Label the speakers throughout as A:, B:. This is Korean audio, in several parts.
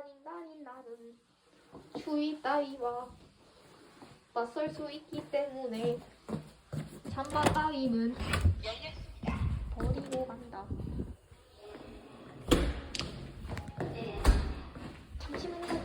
A: 나님 나님 나는 추위 따위와 맞설 수 있기 때문에 잠바 따위는 버리고 간다. 잠시만요.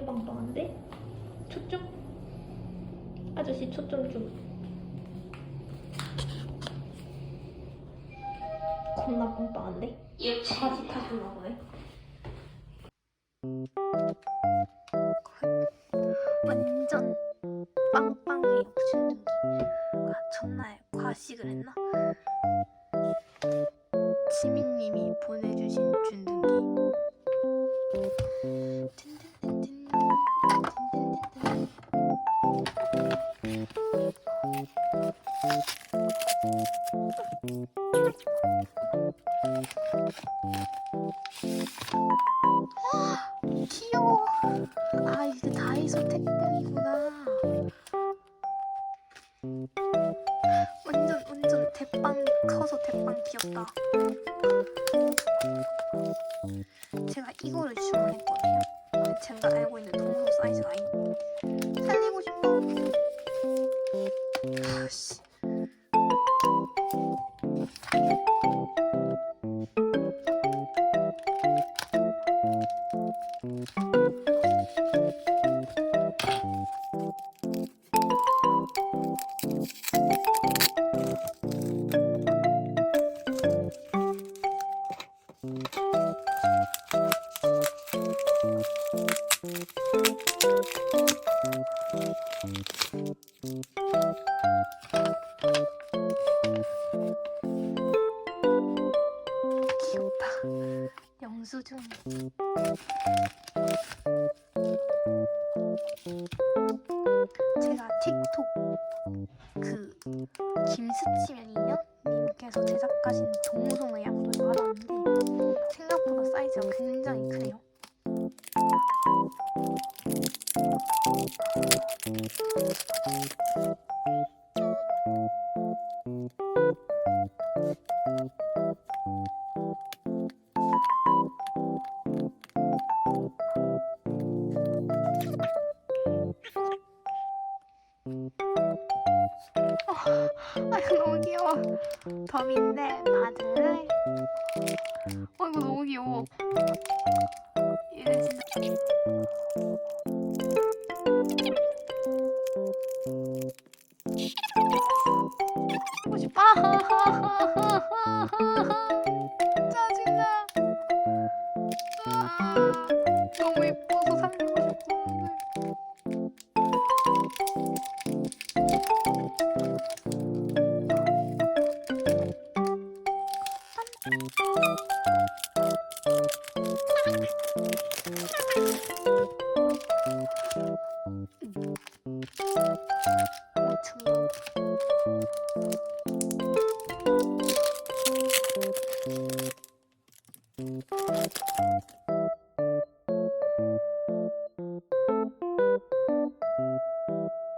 A: 되게 빵빵한데? 초점? 아저씨 초점 좀. 겁나 빵빵한데? 바지 타셨나 보네.
B: 완전 빵빵해요 준둥이 아, 전날 과식을 했나? 지민님이 보내주신 준둥이 커서 대빵 귀엽다. 제가 이거를 주문했거든요. 제가 알고 있는 동성 사이즈가 아닌 살리고 싶어. 아씨 영수증 제가 틱톡 그 김스치면 인형님께서 제작하신 동성의 양도를 받았는데 생각보다 사이즈가 굉장히 크네요. 범인데 받을래? 어 이거 너무 귀여워. 얘는 진짜.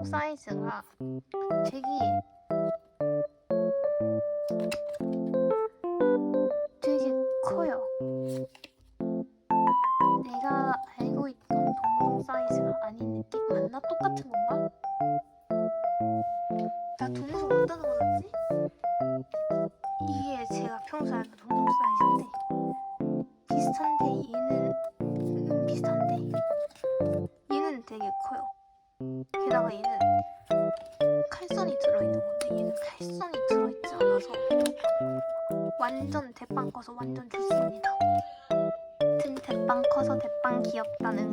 B: 사이즈가 되게 비슷한데 얘는 되게 커요. 게다가 얘는 칼선이 들어있는 건데 얘는 칼선이 들어있지 않아서 완전 대빵 커서 완전 좋습니다. 튼 대빵 커서 대빵 귀엽다는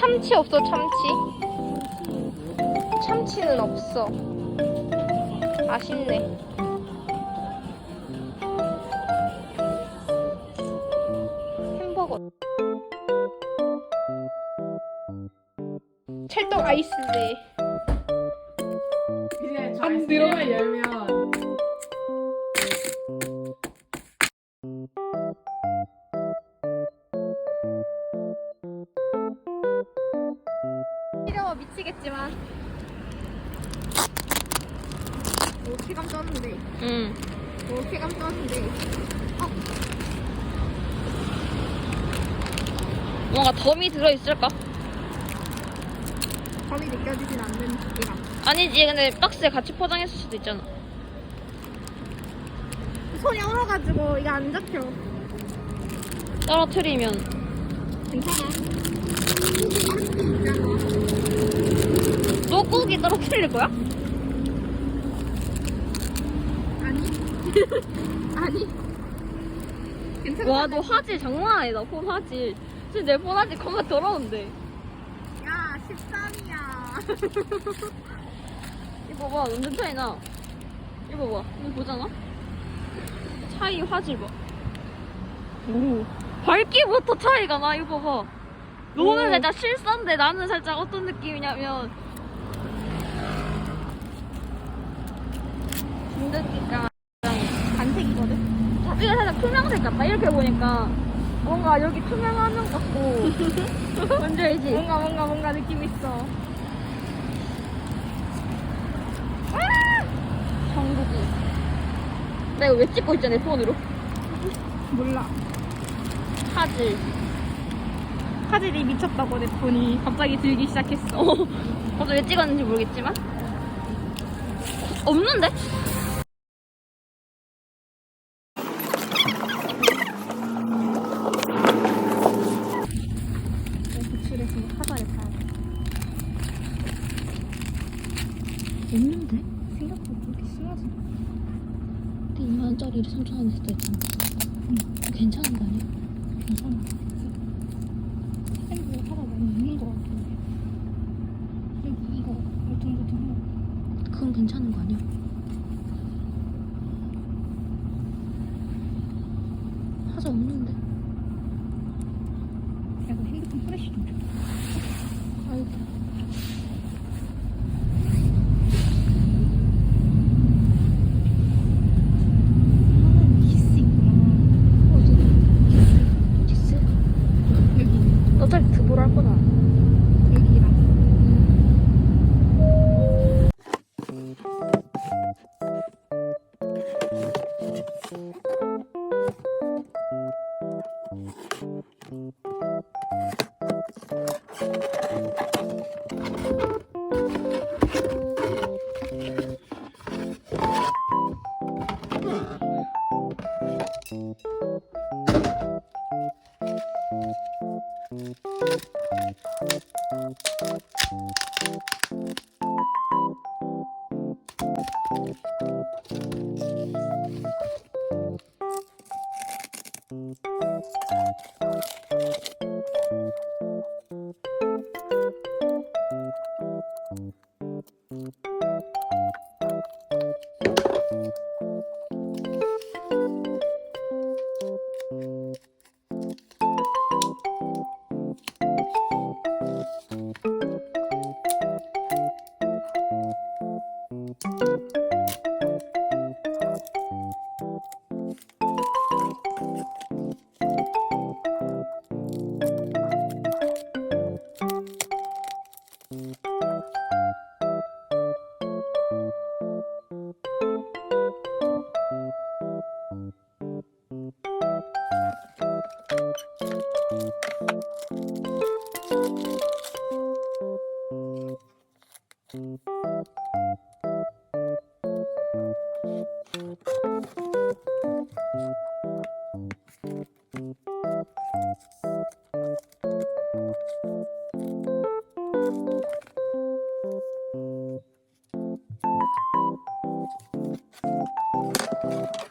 C: 참치 없어 참치. 참치는 없어. 아쉽네. 햄버거. 찰떡 아이스네. 저안
D: 아이스크림을 열면
A: 뭔가 덤이 들어있을까?
C: 감이 느껴지진 않는 쾌감
A: 아니지, 근데 박스에 같이 포장했을 수도 있잖아.
C: 손이 얼어가지고 이게 안 잡혀
A: 떨어뜨리면.
C: 괜찮아
A: 너 고기 떨어뜨릴 거야?
C: 아니 아니 괜찮아
A: 와, 너 화질 장난 아니다, 폰 화질. 지금 내폰 화질 겁나 더러운데.
C: 야 13이야
A: 이거 봐, 완전 차이 나. 이거 봐, 이거 보잖아? 차이 화질 봐. 오. 밝기부터 차이가 나, 이거 봐. 너는
C: 오.
A: 살짝 실선데 나는 살짝 어떤 느낌이냐면. 진드기가
C: 반색이거든
A: 이거 살짝 투명색 같다. 이렇게 보니까 뭔가 여기 투명한 면 같고. 뭔지 알지?
C: 뭔가 뭔가 뭔가 느낌 있어
A: 정국이. 나 이거 왜 찍고 있잖아, 내 폰으로.
C: 몰라
A: 화질.
C: 화질이 미쳤다고 내 폰이 갑자기 들기 시작했어
A: 어, 저도 왜 찍었는지 모르겠지만. 없는데?
C: 구출해서 화자를 봐야 돼
A: 없는데?
C: 생각보다 그렇게 심하지
A: 근데 2만 원짜리를 3천 원에 샀다 했잖아. 응. 괜찮은 거 아니야?
C: 괜찮아 생각보다 화자 너무 있는 거 같은데 여기 이거 울퉁불퉁한 거
A: 그건 괜찮은 거 아니야? Thank you.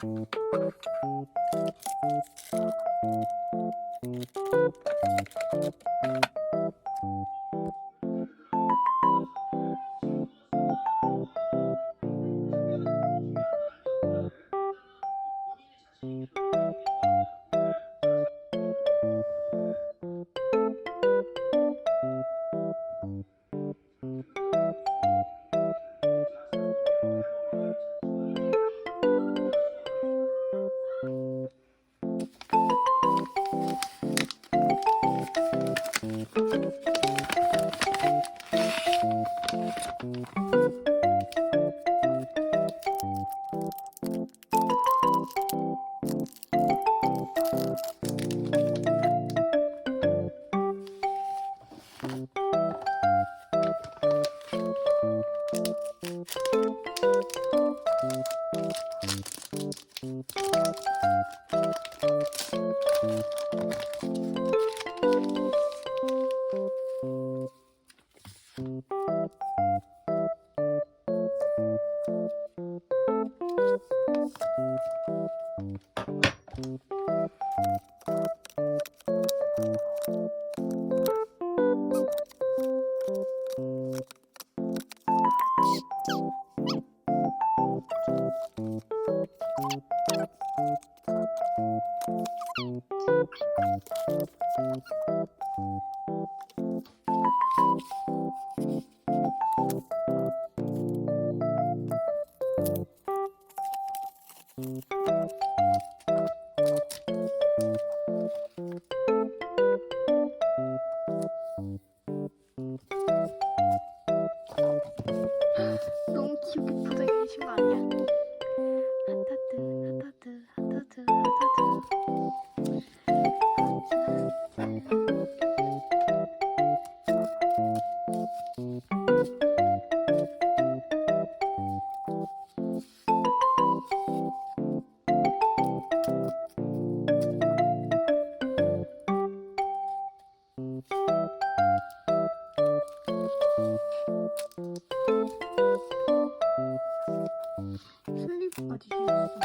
A: Thank
C: you.
B: 너무 붙어 계신 거 아니야? 하 슬리브까지 생겼어.